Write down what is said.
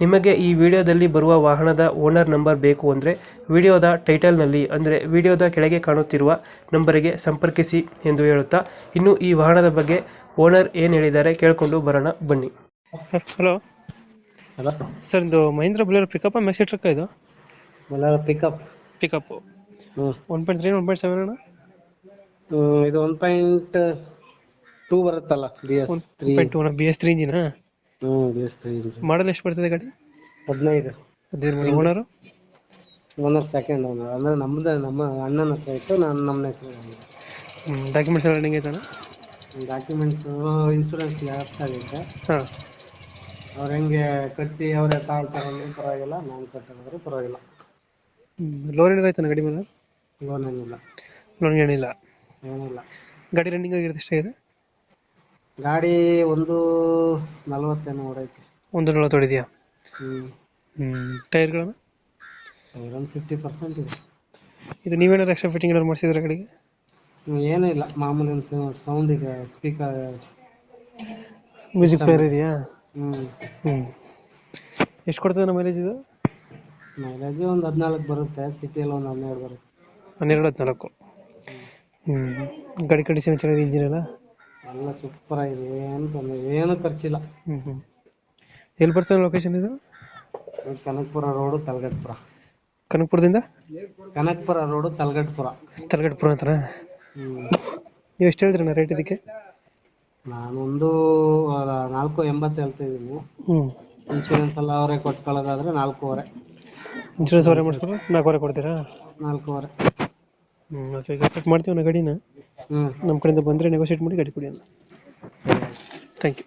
ನಿಮಗೆ ಈ ವಿಡಿಯೋದಲ್ಲಿ ಬರುವ ವಾಹನದ ಓನರ್ ನಂಬರ್ ಬೇಕು ಅಂದರೆ ವಿಡಿಯೋದ ಟೈಟಲ್ನಲ್ಲಿ ಅಂದರೆ ವಿಡಿಯೋದ ಕೆಳಗೆ ಕಾಣುತ್ತಿರುವ ನಂಬರಿಗೆ ಸಂಪರ್ಕಿಸಿ ಎಂದು ಹೇಳುತ್ತಾ ಇನ್ನು ಈ ವಾಹನದ ಬಗ್ಗೆ ಓನರ್ ಏನು ಹೇಳಿದ್ದಾರೆ ಕೇಳಿಕೊಂಡು ಬರೋಣ ಬನ್ನಿ. ಹಲೋ. ಹಲೋ. ಸರ್ ಇದು Mahindra Bolero pickup maxi truck ಇದು? Bolero pickup. ಪಿಕಪ್. ಹ್ಞೂ one point three one point seven ಅಣ್ಣ? ಇದು ಒನ್ ಪಾಯಿಂಟ್ ಟೂ ಬರುತ್ತಲ್ಲ B S one three. Point two B S three ಇಂಜಿನ? S model ಎಷ್ಟು ಬರ್ತದೆ ಗಾಡಿ? ಹದಿನೈದು. ಹದಿನೈದು model owner? Owner second owner ಅಂದ್ರೆ ನಮ್ದು ನಮ್ಮ ಅಣ್ಣನ ಹತ್ರ ಇತ್ತು ನಾನು ನಮ್ಮ ಹೆಸರು ಡಾಕ್ಯುಮೆಂಟ್ಸ್ ಎಲ್ಲ running documents documents insurance lapse ಆಗೈತೆ ಹಾಂ. ಅವ್ರು ಹೆಂಗೆ ಕಟ್ಟಿ ಅವರೇ ತಾಳ್ತಾರೆ ತಗೊಂಡ್ರು ಪರವಾಗಿಲ್ಲ ನಾನು ಕಟ್ಟಿದ್ರೆ ಪರವಾಗಿಲ್ಲ. ಲೋನ್ ಏನಾರ ಆಯ್ತಾನ ಗಾಡಿ ಮೇಲೆ? ಲೋನ್ ಏನಿಲ್ಲ. ಲೋನ್ ಏನಿಲ್ಲ. ಏನಿಲ್ಲ. ಗಾಡಿ ರನ್ನಿಂಗ್ ಆಗಿರೋದು ಎಷ್ಟಾಗಿದೆ? ಗಾಡಿ ಒಂದು ನಲ್ವತ್ತೇನೋ ಹೊಡೈತೆ ಒಂದು ನಲ್ವತ್ತು ಹೊಡಿದ್ಯಾ ಟೈರ್ಗಳು ಹ್ಞೂ ಟೈರ್ಗಳನ್ನು? ಒಂದು ಫಿಫ್ಟಿ ಪರ್ಸೆಂಟ್ ಇದೆ. ಇದು ನೀವೇನಾದ್ರು ಎಕ್ಸ್ಟ್ರಾ ಫಿಟ್ಟಿಂಗ್ ಏನಾದ್ರು ಮಾಡಿಸಿದ್ರೆ ಗಾಡಿಗೆ? ಹ್ಮ್, ಏನೂ ಇಲ್ಲ. ಮಾಮೂಲಿ ಸೌಂಡ್ ಇದೆ ಸ್ಪೀಕರ್ ಮ್ಯೂಸಿಕ್ ಪ್ಲೇಯರ್ ಇದೆಯಾ? ಹ್ಞೂ ಹ್ಞೂ ಎಷ್ಟು ಕೊಡ್ತದೆ ನಮ್ಮ ಮೈಲೇಜ್ ಇದು? ಮೈಲೇಜ್ ಒಂದು ಹದಿನಾಲ್ಕು ಬರುತ್ತೆ. ಸಿಟಿಯಲ್ಲಿ ಒಂದು ಹನ್ನೆರಡು ಬರುತ್ತೆ. ಹನ್ನೆರಡು ಹದಿನಾಲ್ಕು. ಹ್ಞೂ ಗಾಡಿ ಕಂಡೀಷನ್ ಚೆನ್ನಾಗಿದೆ ಇಂಜಿನ್ ಎಲ್ಲ? ಎಲ್ಲ ಸೂಪರ್ ಆಗಿದೆ. ಏನು ತೊಂದರೆ ಏನು ಖರ್ಚಿಲ್ಲ. ಹ್ಞೂ ಹ್ಞೂ ಎಲ್ಲಿ ಬರ್ತದೆ ಲೊಕೇಶನ್ ಇದು? ಇದು ಕನಕಪುರ ರೋಡು ತಲಗಟ್ಪುರ. ಕನಕಪುರದಿಂದ? ಕನಕಪುರ ರೋಡು ತಲಗಟ್ಪುರ. ತಲಗಟ್ಪುರ ಅಂತ ಹ್ಞೂ ನೀವು ಎಷ್ಟು ಹೇಳ್ತೀರಣ್ಣ ರೇಟ್ ಇದಕ್ಕೆ? ನಾನೊಂದು ಆ, ನಾಲ್ಕು ಎಂಬತ್ತು ಹೇಳ್ತಾ ಇದ್ದೀನಿ. ಹ್ಞೂ ಇನ್ಶೂರೆನ್ಸ್ ಎಲ್ಲ ಅವರೇ ಕೊಟ್ಕೊಳ್ಳೋದಾದ್ರೆ ನಾಲ್ಕೂವರೆ. ಇನ್ಶೂರೆನ್ಸ್ ಅವರೇ ಮಾಡಿಸ್ಕೊಂಡು ನಾಲ್ಕೂವರೆ ಕೊಡ್ತೀರಾ? ನಾಲ್ಕೂವರೆ. ಹ್ಞೂ ಓಕೆ ಈಗ ಕಟ್ ಮಾಡ್ತೀವಿ ನಾ ಗಾಡಿನ. ನಮ್ಮ ಕಡೆಯಿಂದ ಬಂದರೆ ನೆಗೋಷಿಯೇಟ್ ಮಾಡಿ ಗಾಡಿ ಕೊಡಿ ಅಣ್ಣ ಥ್ಯಾಂಕ್ ಯು